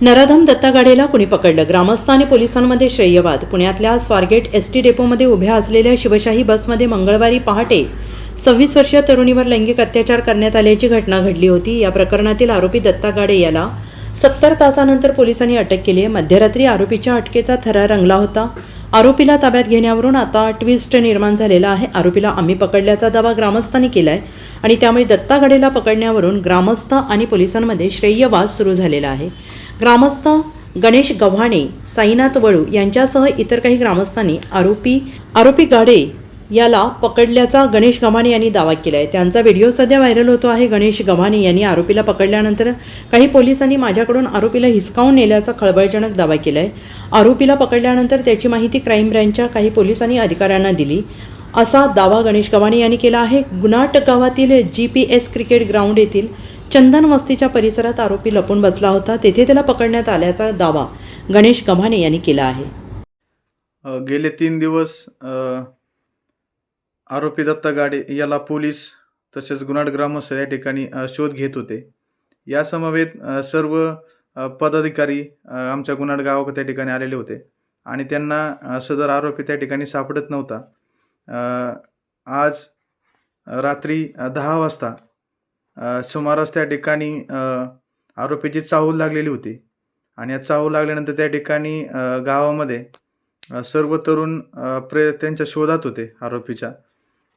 नराधम दत्तागाडेला कुणी पकडलं? ग्रामस्थ आणि पोलिसांमध्ये श्रेयवाद. पुण्यातल्या स्वारगेट एस टी डेपोमध्ये उभ्या असलेल्या शिवशाही बसमध्ये मंगळवारी पहाटे सव्वीस वर्षीय तरुणीवर लैंगिक अत्याचार करण्यात आल्याची घटना घडली होती. या प्रकरणातील आरोपी दत्ता गाडे याला सत्तर तासानंतर पोलिसांनी अटक केली आहे. मध्यरात्री आरोपीच्या अटकेचा थरा रंगला होता. आरोपीला ताब्यात घेण्यावरून आता ट्विस्ट निर्माण झालेला आहे. आरोपीला आम्ही पकडल्याचा दावा ग्रामस्थांनी केला आहे आणि त्यामुळे दत्ता गाडेला पकडण्यावरून ग्रामस्थ आणि पोलिसांमध्ये श्रेयवाद सुरू झालेला आहे. ग्रामस्थ गणेश गव्हाणे साईनाथ वळू यांच्यासह इतर काही ग्रामस्थांनी आरोपी आरोपी गाडे याला पकडल्याचा गणेश गव्हाणे यांनी दावा केला आहे त्यांचा व्हिडिओ सध्या व्हायरल होतो आहे. गणेश गव्हाणे यांनी आरोपीला पकडल्यानंतर काही पोलिसांनी माझ्याकडून आरोपीला हिसकावून नेल्याचा खळबळजनक दावा केला आहे आरोपीला पकडल्यानंतर त्याची माहिती क्राईम ब्रँचच्या काही पोलिसांनी अधिकाऱ्यांना दिली. असा दावा गणेश गव्हाणे यांनी केला आहे. गुनाट गावातील G P S cricket ground येथील चंदन वस्तीच्या परिसरात आरोपी लपून बसला होता. तेथे त्याला पकडण्यात आल्याचा दावा गणेश गव्हाणे यांनी केला आहे. गेले तीन दिवस आरोपी दत्ता गाडे याला पोलीस तसेच गुन्हाड ग्रामस्थ या ठिकाणी शोध घेत होते. या समवेत सर्व पदाधिकारी आमच्या गुन्हाड गावाकडे त्या ठिकाणी आलेले होते आणि त्यांना सदर आरोपी त्या ठिकाणी सापडत नव्हता. आज रात्री दहा वाजता सुमारास त्या ठिकाणी आरोपीची चाहूल लागलेली होती. आणि या चाहूल लागल्यानंतर त्या ठिकाणी गावामध्ये सर्व तरुण प्रे त्यांच्या शोधात होते आरोपीच्या.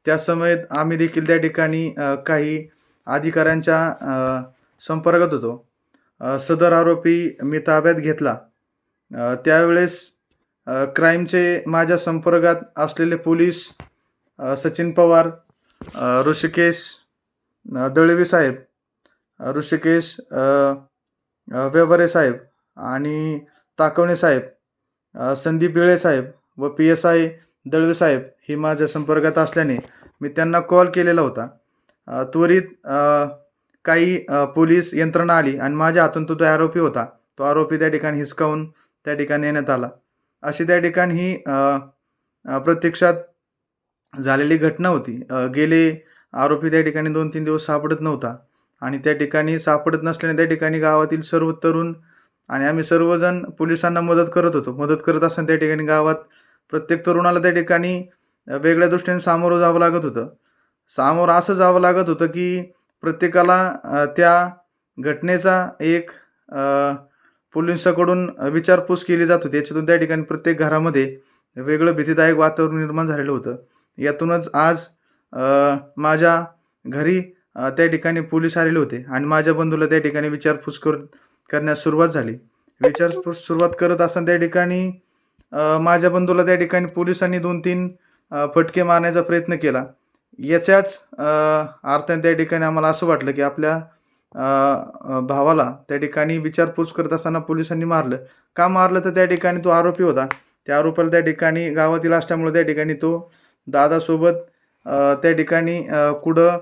त्या समयेत आम्ही देखील त्या ठिकाणी काही अधिकाऱ्यांच्या संपर्कात होतो. सदर आरोपी मी ताब्यात घेतला. त्यावेळेस क्राईमचे माझ्या संपर्कात असलेले पोलीस सचिन पवार ऋषिकेश दळवी साहेब ऋषिकेश अ, व्यवहारे साहेब आणि ताकवणे साहेब संदीप बिळे साहेब व पी एस आय दळवे साहेब ही माझ्या संपर्कात असल्याने मी त्यांना कॉल केलेला होता. त्वरित काही पोलीस यंत्रणा आली आणि माझ्या हातून तो तो आरोपी होता तो आरोपी त्या ठिकाणी हिसकावून त्या ठिकाणी नेण्यात आला. अशी त्या ठिकाणी ही प्रत्यक्षात झालेली घटना होती. गेले आरोपी त्या ठिकाणी दोन तीन दिवस सापडत नव्हता. आणि त्या ठिकाणी सापडत नसल्याने त्या ठिकाणी गावातील सर्व तरुण आणि आम्ही सर्वजण पोलिसांना मदत करत होतो. मदत करत असताना त्या ठिकाणी गावात प्रत्येक तरुणाला त्या ठिकाणी वेगळ्या दृष्टीने सामोरं जावं लागत होतं. सामोर असं जावं लागत होतं की प्रत्येकाला त्या घटनेचा एक अ, पोलिसाकडून विचारपूस केली जात होती. याच्यातून त्या ठिकाणी प्रत्येक घरामध्ये वेगळं भीतीदायक वातावरण निर्माण झालेलं होतं. यातूनच आज माझ्या घरी त्या ठिकाणी पोलीस आलेले होते आणि माझ्या बंधूला त्या ठिकाणी विचारपूस कर करण्यास सुरुवात झाली. विचारपूस सुरुवात करत असताना त्या ठिकाणी माझ्या बंधूला त्या ठिकाणी पोलिसांनी दोन तीन फटके मारण्याचा प्रयत्न केला. याच्याच अर्थाने त्या ठिकाणी आम्हाला असं वाटलं की आपल्या भावाला त्या ठिकाणी विचारपूस करत असताना पोलिसांनी मारलं. का मारलं? तर त्या ठिकाणी तो आरोपी होता. त्या आरोपाला त्या ठिकाणी गावातील असल्यामुळे त्या ठिकाणी तो दादासोबत त्या ठिकाणी कुठं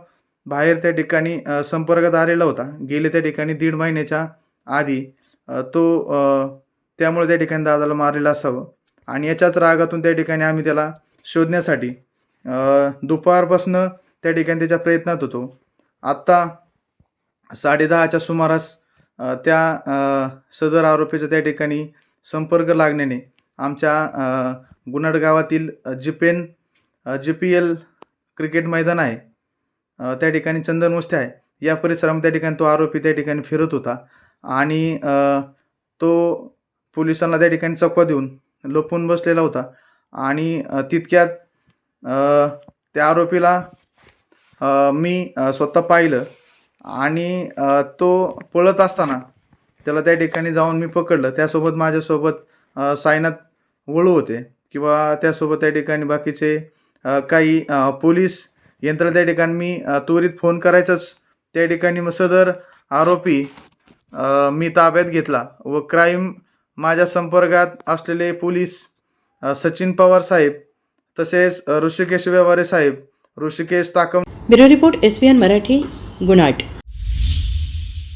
बाहेर त्या ठिकाणी संपर्कात आलेला होता. गेले त्या ठिकाणी दीड महिन्याच्या आधी तो त्यामुळे त्या ठिकाणी दादाला मारलेलं असावं. आणि याच्याच रागातून त्या ठिकाणी आम्ही त्याला शोधण्यासाठी दुपारपासनं त्या ठिकाणी त्याच्या प्रयत्नात होतो. आत्ता साडेदहाच्या सुमारास त्या सदर आरोपीचा त्या ठिकाणी संपर्क लागण्याने आमच्या अ, गुन्हाड गावातील जिपेन जी पी एल क्रिकेट मैदान आहे. त्या ठिकाणी चंदन वस्ती आहे. या परिसरामध्ये त्या ठिकाणी तो आरोपी त्या ठिकाणी फिरत होता. आणि तो पोलिसांना त्या ठिकाणी चकवा देऊन लपून बसलेला होता. आणि तितक्यात त्या आरोपीला मी स्वतः पाहिलं. आणि तो पळत असताना त्याला त्या ठिकाणी जाऊन मी पकडलं. त्यासोबत माझ्यासोबत अ, साईनाथ वळू होते. किंवा त्यासोबत त्या ठिकाणी बाकीचे काही पोलीस यंत्र त्या ठिकाणी मी त्वरित फोन करायचाच. त्या ठिकाणी मग सदर आरोपी मी ताब्यात घेतला व क्राईम माझ्या संपर्कात असलेले पोलीस सचिन पवार साहेब तसेच ऋषिकेश व्यवहारे साहेब Hrishikesh Takam bureau report S Marathi Gunat